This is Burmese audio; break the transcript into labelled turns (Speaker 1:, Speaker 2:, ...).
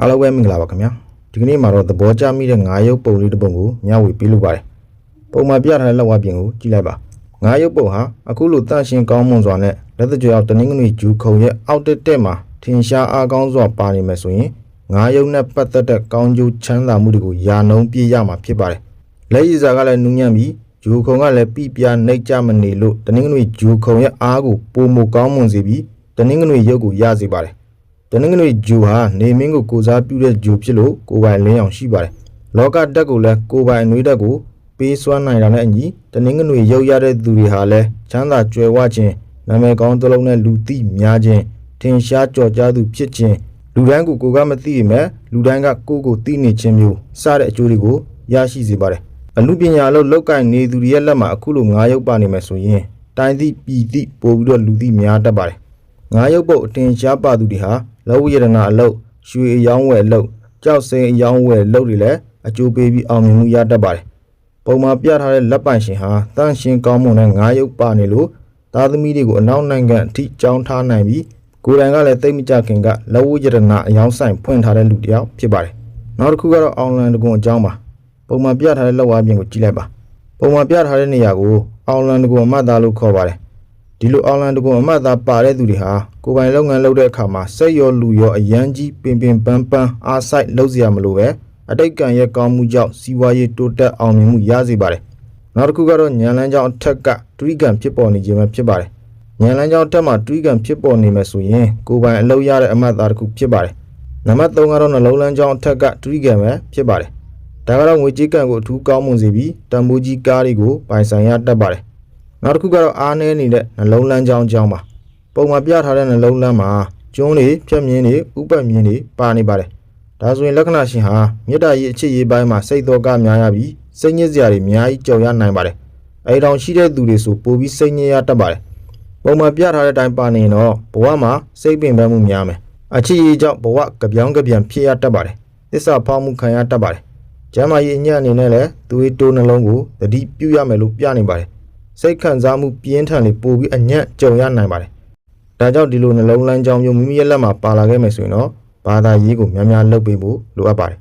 Speaker 1: အားလုံးပဲမင်္ဂလာပါခင်ဗျာဒီကနေ့မှာတော့သဘောကျမိတဲ့ငါးရုပ်ပုံလေးတစ်ပုံကိုမျှဝေပေးလို့ပါတယ်ပုံမှန်ပြထားတဲ့လောက်ဝပြင်ကိုကြည့်လိုက်ပါငါးရုပ်ပုံဟာအခုလိုတန့်ရှင်းကောင်းမွန်စွာနဲ့လက်သကြောက်တနင်္ဂနွေဂျူခုံရဲ့အောက်တက်တက်မှာထင်ရှားအားကောင်းစွာပါနေမယ်ဆိုရင်ငါးရုပ်နဲ့ပတ်သက်တဲ့ကောင်းကျိုးချမ်းသာမှုတွေကိုယာနှုံးပြည့်ရမှာဖြစ်ပါတယ်လက်ရည်စာကလည်းနူးညံ့ပြီးဂျူခုံကလည်းပြပြနှိတ်ကြမနေလို့တနင်္ဂနွေဂျူခုံရဲ့အားကိုပုံမကောင်းမွန်စေပြီးတနင်္ဂနွေရုပ်ကိုရစေပါတယ် တနင်္ဂနွေဂျူဟာနေမင်းကိုကိုစားပြုတဲ့ဂျူဖြစ်လို့ကိုပိုင်လင်းအောင်ရှိပါတယ်။လောကတက်ကိုလည်းကိုပိုင်အနှွေးတက်ကိုပေးစွမ်းနိုင်တာနဲ့အညီတနင်္ဂနွေရုပ်ရတဲ့သူတွေဟာလည်းချမ်းသာကြွယ်ဝခြင်းနာမည်ကောင်းသလုံးနဲ့လူသိများခြင်းထင်ရှားကြော်ကြားသူဖြစ်ခြင်းလူတိုင်းကိုကိုကမသိပေမဲ့လူတိုင်းကကိုကိုသိနေခြင်းမျိုးစတဲ့အကျိုးတွေကိုရရှိစေပါတယ်။အမှုပညာလို့လောက်ကင်နေသူတွေရဲ့လက်မှာအခုလိုငါးရုပ်ပါနေမယ်ဆိုရင်တိုင်းသိပြည်သိပို့ပြီးတော့လူသိများတတ်ပါတယ်။ငါးရုပ်ပုတ်အတင်ရှားပါသူတွေဟာ လောဝရတနာအလုပ်ရွှေအယောင်းဝယ်အလုပ်ကြောက်စိန်အယောင်းဝယ်အလုပ်တွေလည်းအကျိုးပေးပြီးအောင်မြင်မှုရတတ်ပါတယ်။ပုံမှာပြထားတဲ့လက်ပိုင်ရှင်ဟာတန့်ရှင်းကောင်းမွန်တဲ့ငါးရုပ်ပါနေလို့သားသမီးတွေကိုအနောက်နိုင်ငံအထိကြောင်းထားနိုင်ပြီးကိုယ်တိုင်ကလည်းတိတ်မကြခင်ကလောဝရတနာအယောင်းဆိုင်ဖွင့်ထားတဲ့လူတစ်ယောက်ဖြစ်ပါတယ်။နောက်တစ်ခုကတော့အောင်လန်တကွန်အကြောင်းပါ။ပုံမှာပြထားတဲ့လောက်ဝါပြင်ကိုကြည့်လိုက်ပါ။ပုံမှာပြထားတဲ့နေရာကိုအောင်လန်တကွန်အမှတ်သားလို့ခေါ်ပါတယ်။ဒီလိုအွန်လိုင်းတကွန်အမှတ်အသားပါတဲ့သူတွေဟာ ကိုယ်ပိုင်လုပ်ငန်းလုပ်တဲ့အခါမှာစိတ်ရောလူရောအရန်ကြီးပင်ပင်ပန်းပန်းအားဆိုင်လုပ်စရာမလိုပဲအတိတ်ကံရဲ့ကောင်းမှုကြောင့်စီးပွားရေးတိုးတက်အောင်မြင်မှုရစေပါတယ်။နောက်တစ်ခုကတော့ညံလန်းကြောင်းအထက်ကတွိကံဖြစ်ပေါ်နေခြင်းပဲဖြစ်ပါတယ်။ညံလန်းကြောင်းအထက်မှာတွိကံဖြစ်ပေါ်နေမယ်ဆိုရင်ကိုယ်ပိုင်အလုပ်ရတဲ့အမှတ်အသားတစ်ခုဖြစ်ပါတယ်။နံပါတ်3ကတော့နှလုံးလန်းကြောင်းအထက်ကတွိကံပဲဖြစ်ပါတယ်။ဒါကတော့ငွေကြေးကံကိုအထူးကောင်းမွန်စေပြီးတန်ဖိုးကြီးကားတွေကိုပိုင်ဆိုင်ရတတ်ပါတယ်။နောက်တစ်ခုကတော့အားနည်းနေတဲ့နှလုံးလန်းကြောင်းအကြောင်းပါ ပုံမှာပြထားတဲ့နှလုံးလန်းမှာကျွန်းတွေဖြက်မြင်းတွေဥပတ်မြင်းတွေပါနေပါတယ်ဒါဆိုရင်လက္ခဏာရှင်ဟာမေတ္တာရေးအချစ်ရေးပိုင်းမှာစိတ်တော်ကများရပြီးစိတ်ညစ်စရာတွေအများကြီးကြုံရနိုင်ပါတယ်အဲတောင်ရှိတဲ့သူတွေဆိုပိုပြီးစိတ်ညစ်ရတတ်ပါတယ်ပုံမှာပြထားတဲ့အတိုင်းပါနေရင်တော့ဘဝမှာစိတ်ပင်ပန်းမှုများမယ်အချစ်ရေးကြောင့်ဘဝကပြောင်းကပြန်ဖြစ်ရတတ်ပါတယ်သစ္စာဖောက်မှုခံရတတ်ပါတယ်ကျမ်းမာရေးအညံ့အနေနဲ့လည်းသွေးတိုးနှလုံးကိုတတိပြုရမယ်လို့ပြနေပါတယ်စိတ်ခံစားမှုပြင်းထန်လေပို့ပြီးအညံ့ကြုံရနိုင်ပါတယ်။ ဒါကြောင့်ဒီလိုနှလုံးလမ်းကြောင်းမျိုးမိမိရဲ့လက်မှာပါလာခဲ့မယ်ဆိုရင်တော့ဘာသာရေးကိုများများလုပ်ပေးဖို့လိုအပ်ပါတယ်